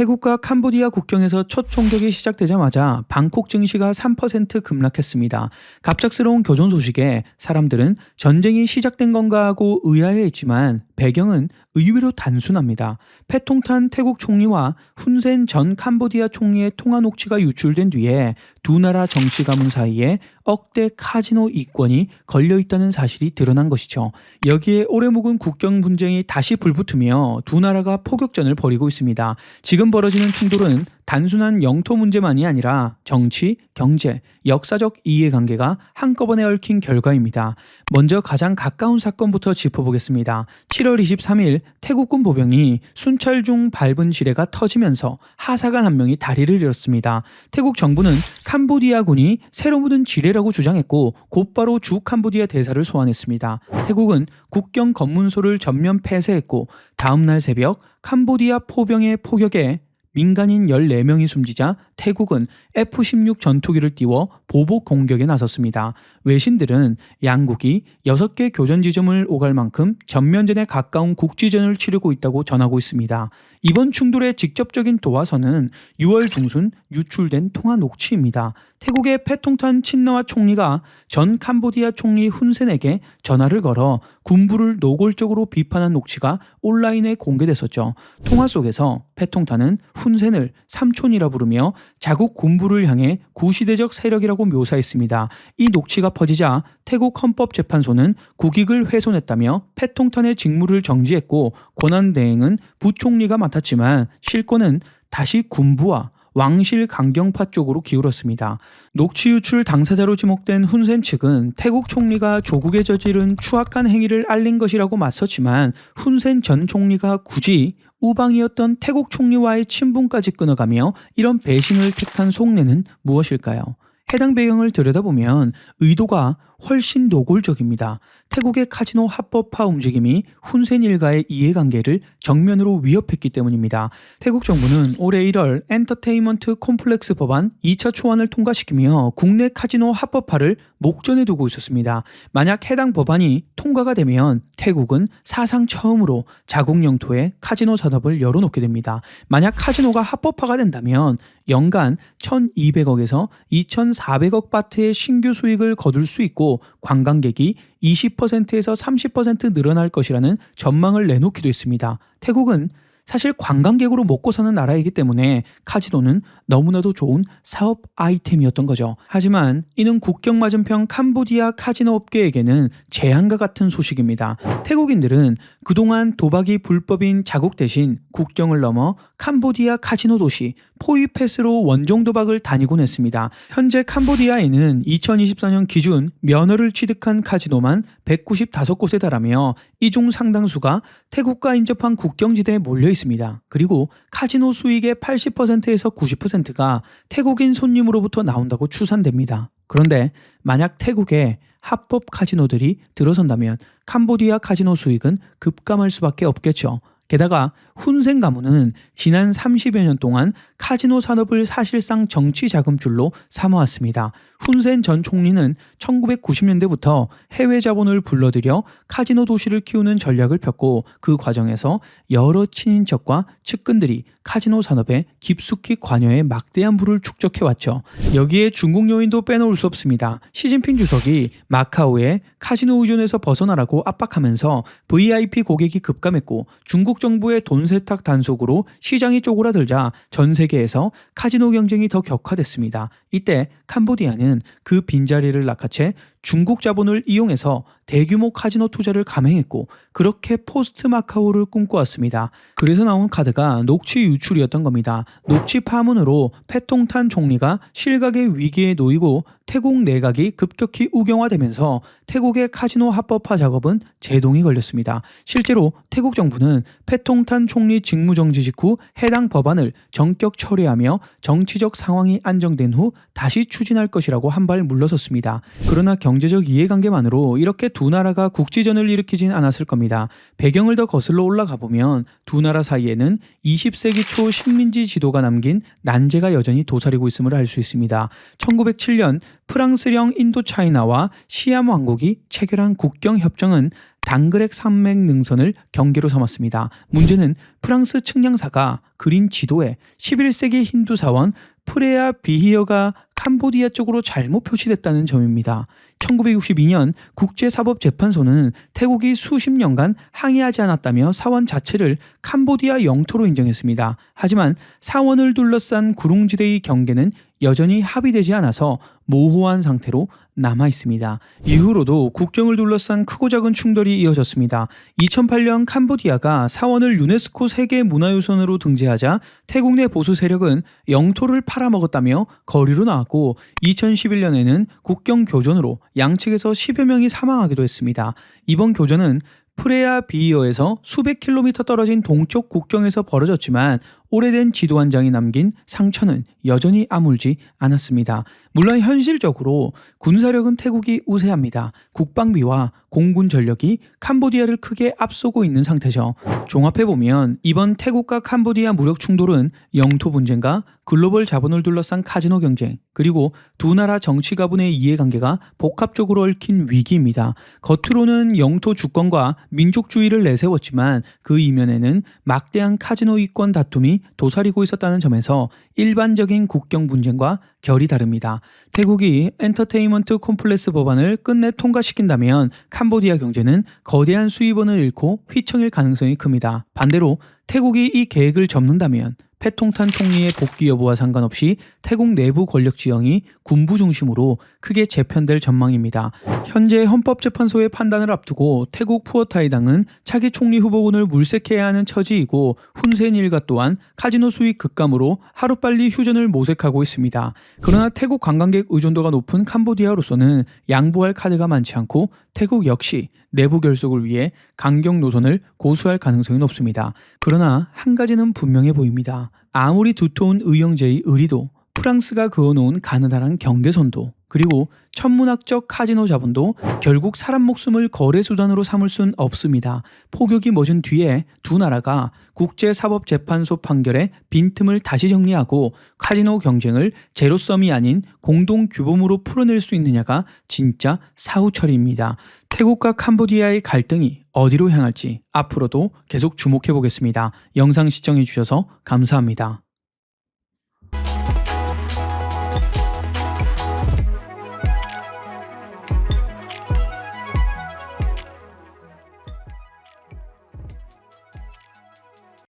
태국과 캄보디아 국경에서 첫 총격이 시작되자마자 방콕 증시가 3% 급락했습니다. 갑작스러운 교전 소식에 사람들은 전쟁이 시작된 건가 하고 의아해했지만 배경은 의외로 단순합니다. 패통탄 태국 총리와 훈센 전 캄보디아 총리의 통화 녹취가 유출된 뒤에 두 나라 정치 가문 사이에 억대 카지노 이권이 걸려 있다는 사실이 드러난 것이죠. 여기에 오래 묵은 국경 분쟁이 다시 불붙으며 두 나라가 포격전을 벌이고 있습니다. 지금 벌어지는 충돌은 단순한 영토 문제만이 아니라 정치, 경제, 역사적 이해관계가 한꺼번에 얽힌 결과입니다. 먼저 가장 가까운 사건부터 짚어보겠습니다. 7월 23일 태국군 보병이 순찰 중 밟은 지뢰가 터지면서 하사관 한 명이 다리를 잃었습니다. 태국 정부는 캄보디아군이 새로 묻은 지뢰라고 주장했고 곧바로 주 캄보디아 대사를 소환했습니다. 태국은 국경 검문소를 전면 폐쇄했고 다음날 새벽 캄보디아 포병의 포격에 민간인 14명이 숨지자 태국은 F-16 전투기를 띄워 보복 공격에 나섰습니다. 외신들은 양국이 6개 교전 지점을 오갈 만큼 전면전에 가까운 국지전을 치르고 있다고 전하고 있습니다. 이번 충돌의 직접적인 도화선은 6월 중순 유출된 통화 녹취입니다. 태국의 패통탄 친나와 총리가 전 캄보디아 총리 훈센에게 전화를 걸어 군부를 노골적으로 비판한 녹취가 온라인에 공개됐었죠. 통화 속에서 패통탄은 훈센을 삼촌이라 부르며 자국 군부를 향해 구시대적 세력이라고 묘사했습니다. 이 녹취가 퍼지자 태국 헌법재판소는 국익을 훼손했다며 패통탄의 직무를 정지했고 권한 대행은 부총리가 맡았지만 실권은 다시 군부와 왕실 강경파 쪽으로 기울었습니다. 녹취 유출 당사자로 지목된 훈센 측은 태국 총리가 조국에 저지른 추악한 행위를 알린 것이라고 맞섰지만 훈센 전 총리가 굳이 우방이었던 태국 총리와의 친분까지 끊어가며 이런 배신을 택한 속내는 무엇일까요? 해당 배경을 들여다보면 의도가 훨씬 노골적입니다. 태국의 카지노 합법화 움직임이 훈센 일가의 이해관계를 정면으로 위협했기 때문입니다. 태국 정부는 올해 1월 엔터테인먼트 콤플렉스 법안 2차 초안을 통과시키며 국내 카지노 합법화를 목전에 두고 있었습니다. 만약 해당 법안이 통과가 되면 태국은 사상 처음으로 자국 영토에 카지노 산업을 열어놓게 됩니다. 만약 카지노가 합법화가 된다면 연간 1,200억에서 2,400억 바트의 신규 수익을 거둘 수 있고 관광객이 20%에서 30% 늘어날 것이라는 전망을 내놓기도 했습니다. 태국은 사실 관광객으로 먹고 사는 나라이기 때문에 카지노는 너무나도 좋은 사업 아이템이었던 거죠. 하지만 이는 국경 맞은편 캄보디아 카지노 업계에게는 재앙과 같은 소식입니다. 태국인들은 그동안 도박이 불법인 자국 대신 국경을 넘어 캄보디아 카지노 도시 포이펫으로 원종 도박을 다니곤 했습니다. 현재 캄보디아에는 2024년 기준 면허를 취득한 카지노만 195곳에 달하며 이 중 상당수가 태국과 인접한 국경지대에 몰려 있습니다. 그리고 카지노 수익의 80%에서 90%가 태국인 손님으로부터 나온다고 추산됩니다. 그런데 만약 태국에 합법 카지노들이 들어선다면 캄보디아 카지노 수익은 급감할 수밖에 없겠죠. 게다가 훈센 가문은 지난 30여 년 동안 카지노 산업을 사실상 정치 자금줄로 삼아왔습니다. 훈센 전 총리는 1990년대부터 해외 자본을 불러들여 카지노 도시를 키우는 전략을 폈고 그 과정에서 여러 친인척과 측근들이 카지노 산업에 깊숙이 관여해 막대한 부를 축적해왔죠. 여기에 중국 요인도 빼놓을 수 없습니다. 시진핑 주석이 마카오에 카지노 의존에서 벗어나라고 압박하면서 VIP 고객이 급감했고 중국 정부의 돈 세탁 단속으로 시장이 쪼그라들자 전 세계에서 카지노 경쟁이 더 격화됐습니다. 이때 캄보디아는 그 빈자리를 낚아채 중국 자본을 이용해서 대규모 카지노 투자를 감행했고 그렇게 포스트 마카오를 꿈꿔왔습니다. 그래서 나온 카드가 녹취 유출이었던 겁니다. 녹취 파문으로 패통탄 총리가 실각의 위기에 놓이고 태국 내각이 급격히 우경화되면서 태국의 카지노 합법화 작업은 제동이 걸렸습니다. 실제로 태국 정부는 패통탄 총리 직무정지 직후 해당 법안을 전격 처리하며 정치적 상황이 안정된 후 다시 추진할 것이라고 한 발 물러섰습니다. 그러나 경 제적 이해관계만으로 이렇게 두 나라가 국지전을 일으키진 않았을 겁니다. 배경을 더 거슬러 올라가 보면 두 나라 사이에는 20세기 초 식민지 지도가 남긴 난제가 여전히 도사리고 있음을 알 수 있습니다. 1907년 프랑스령 인도차이나와 시암 왕국이 체결한 국경 협정은 당그렉 산맥 능선을 경계로 삼았습니다. 문제는 프랑스 측량사가 그린 지도에 11세기 힌두 사원 프레아 비히어가 캄보디아 쪽으로 잘못 표시됐다는 점입니다. 1962년 국제사법재판소는 태국이 수십 년간 항의하지 않았다며 사원 자체를 캄보디아 영토로 인정했습니다. 하지만 사원을 둘러싼 구릉지대의 경계는 여전히 합의되지 않아서 모호한 상태로 남아 있습니다. 이후로도 국경을 둘러싼 크고 작은 충돌이 이어졌습니다. 2008년 캄보디아가 사원을 유네스코 세계 문화유산으로 등재하자 태국 내 보수 세력은 영토를 팔아먹었다며 거리로 나왔고 2011년에는 국경 교전으로 양측에서 10여 명이 사망하기도 했습니다. 이번 교전은 프레아 비이어에서 수백 킬로미터 떨어진 동쪽 국경에서 벌어졌지만 오래된 지도 한 장이 남긴 상처는 여전히 아물지 않았습니다. 물론 현실적으로 군사력은 태국이 우세합니다. 국방비와 공군 전력이 캄보디아를 크게 앞서고 있는 상태죠. 종합해보면 이번 태국과 캄보디아 무력 충돌은 영토 분쟁과 글로벌 자본을 둘러싼 카지노 경쟁, 그리고 두 나라 정치 가분의 이해관계가 복합적으로 얽힌 위기입니다. 겉으로는 영토 주권과 민족주의를 내세웠지만 그 이면에는 막대한 카지노 이권 다툼이 도사리고 있었다는 점에서 일반적인 국경 분쟁과 결이 다릅니다. 태국이 엔터테인먼트 콤플렉스 법안을 끝내 통과시킨다면 캄보디아 경제는 거대한 수입원을 잃고 휘청일 가능성이 큽니다. 반대로 태국이 이 계획을 접는다면 패통탄 총리의 복귀 여부와 상관없이 태국 내부 권력 지형이 군부 중심으로 크게 재편될 전망입니다. 현재 헌법재판소의 판단을 앞두고 태국 푸어타이당은 차기 총리 후보군을 물색해야 하는 처지이고 훈센 일가 또한 카지노 수익 급감으로 하루빨리 휴전을 모색하고 있습니다. 그러나 태국 관광객 의존도가 높은 캄보디아로서는 양보할 카드가 많지 않고 태국 역시 내부 결속을 위해 강경 노선을 고수할 가능성이 높습니다. 그러나 한 가지는 분명해 보입니다. 아무리 두터운 의형제의 의리도 프랑스가 그어놓은 가느다란 경계선도 그리고 천문학적 카지노 자본도 결국 사람 목숨을 거래 수단으로 삼을 순 없습니다. 포격이 멎은 뒤에 두 나라가 국제사법재판소 판결의 빈틈을 다시 정리하고 카지노 경쟁을 제로섬이 아닌 공동 규범으로 풀어낼 수 있느냐가 진짜 사후철입니다. 태국과 캄보디아의 갈등이 어디로 향할지 앞으로도 계속 주목해 보겠습니다. 영상 시청해 주셔서 감사합니다.